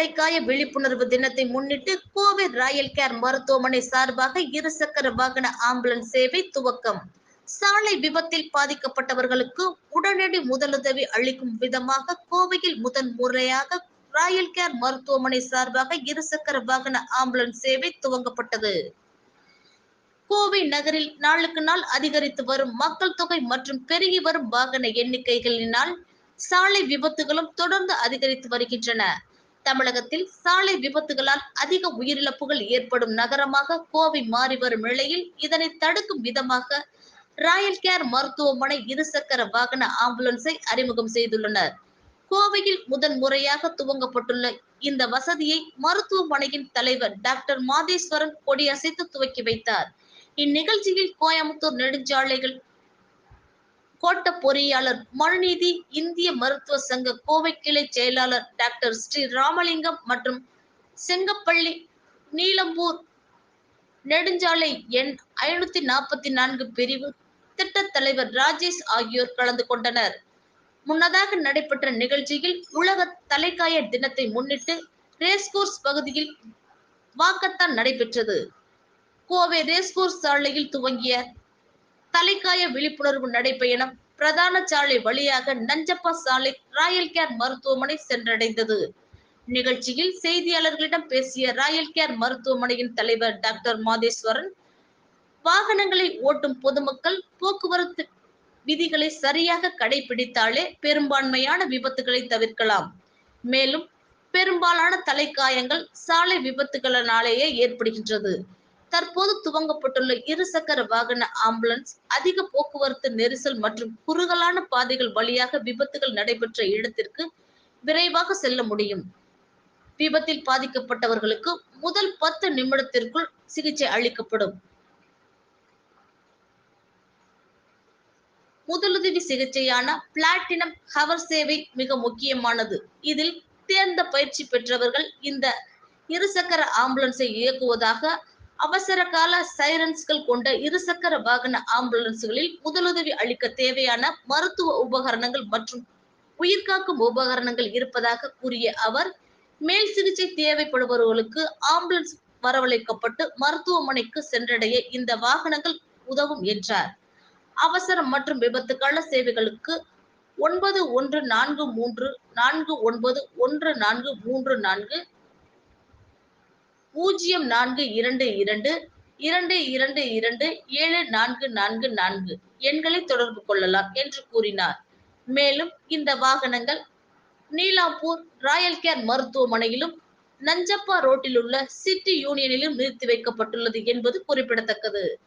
தலைக்காய விழிப்புணர்வு தினத்தை முன்னிட்டு கோவை ராயல் கேர் மருத்துவமனை சார்பாக இருசக்கர வாகன ஆம்புலன்ஸ் சேவை துவக்கம். சாலை விபத்தில் பாதிக்கப்பட்டவர்களுக்கு உடனடி முதலுதவி அளிக்கும் விதமாக கோவையில் முதன் முறையாக ராயல் கேர் மருத்துவமனை சார்பாக இருசக்கர வாகன ஆம்புலன்ஸ் சேவை துவங்கப்பட்டது. கோவை நகரில் நாளுக்கு நாள் அதிகரித்து வரும் மக்கள் தொகை மற்றும் பெருகி வரும் வாகன எண்ணிக்கைகளினால் சாலை விபத்துகளும் தொடர்ந்து அதிகரித்து வருகின்றன. தமிழகத்தில் சாலை விபத்துகளால் அதிக உயிரிழப்புகள் ஏற்படும் நகரமாக கோவை மாறி வரும் நிலையில் இதனை தடுக்கும் விதமாக ராயல் கேர் மருத்துவமனை இருசக்கர வாகன ஆம்புலன்ஸை அறிமுகம் செய்துள்ளனர். கோவையில் முதன் முறையாக துவங்கப்பட்டுள்ள இந்த வசதியை மருத்துவமனையின் தலைவர் டாக்டர் மாதேஸ்வரன் கொடியசைத்து துவக்கி வைத்தார். இந்நிகழ்ச்சியில் கோயம்புத்தூர் நெடுஞ்சாலைகள் பொறியாளர் மனுநீதி இந்திய மருத்துவ சங்க கோவை கிளை செயலாளர் டாக்டர் ஸ்ரீ ராமலிங்கம் மற்றும் செங்கப்பள்ளி நீலம்பூர் நெடுஞ்சாலை எண் ஐநூத்தி நாற்பத்தி நான்கு பிரிவு திட்ட தலைவர் ராஜேஷ் ஆகியோர் கலந்து கொண்டனர். முன்னதாக நடைபெற்ற நிகழ்ச்சியில் உலக தலைக்காய தினத்தை முன்னிட்டு ரேஸ்கோர்ஸ் பகுதியில் வாக்கத்தான் நடைபெற்றது. கோவை ரேஸ்கோர்ஸ் சாலையில் துவங்கிய தலைக்காய விழிப்புணர்வு நடைபயணம் பிரதான சாலை வழியாக நஞ்சப்பா சாலை ராயல் கேர் மருத்துவமனை சென்றடைந்தது. நிகழ்ச்சியில் செய்தியாளர்களிடம் பேசிய ராயல் கேர் மருத்துவமனையின் தலைவர் டாக்டர் மாதேஸ்வரன் வாகனங்களை ஓட்டும் பொதுமக்கள் போக்குவரத்து விதிகளை சரியாக கடைபிடித்தாலே பெரும்பான்மையான விபத்துகளை தவிர்க்கலாம். மேலும் பெரும்பாலான தலைக்காயங்கள் சாலை விபத்துகளினாலேயே ஏற்படுகின்றது. தற்போது துவங்கப்பட்டுள்ள இருசக்கர வாகன ஆம்புலன்ஸ் அதிக போக்குவரத்து நெரிசல் மற்றும் குறுகலான பாதைகள் வழியாக விபத்துகள் நடைபெற்ற இடத்திற்கு விரைவாக செல்ல முடியும். விபத்தில் பாதிக்கப்பட்டவர்களுக்கு முதல் பத்து நிமிடத்திற்குள் சிகிச்சை அளிக்கப்படும். முதலுதவி சிகிச்சையான பிளாட்டினம் ஹவர் சேவை மிக முக்கியமானது. இதில் தேர்ந்த பயிற்சி பெற்றவர்கள் இந்த இருசக்கர ஆம்புலன்ஸை இயக்குவதாக அவசர கால சைரன்ஸ்கள் கொண்ட இருசக்கர வாகன ஆம்புலன்ஸ்களில் முதலுதவி அளிக்க தேவையான மருத்துவ உபகரணங்கள் மற்றும் உயிர்காக்கும் உபகரணங்கள் இருப்பதாக கூறிய அவர் மேல் சிகிச்சை தேவைப்படுபவர்களுக்கு ஆம்புலன்ஸ் வரவழைக்கப்பட்டு மருத்துவமனைக்கு சென்றடைய இந்த வாகனங்கள் உதவும் என்றார். அவசரம் மற்றும் விபத்து சேவைகளுக்கு ஒன்பது ஒன்று நான்கு மூன்று நான்கு ஒன்பது ஒன்று நான்கு மூன்று நான்கு பூஜ்ஜியம் நான்கு இரண்டு இரண்டு இரண்டு இரண்டு இரண்டு ஏழு நான்கு நான்கு நான்கு எண்களை தொடர்பு கொள்ளலாம் என்று கூறினார். மேலும் இந்த வாகனங்கள் நீலாம்பூர் ராயல் கேர் மருத்துவமனையிலும் நஞ்சப்பா ரோட்டில் உள்ள சிட்டி யூனியனிலும் நிறுத்தி வைக்கப்பட்டுள்ளது என்பது குறிப்பிடத்தக்கது.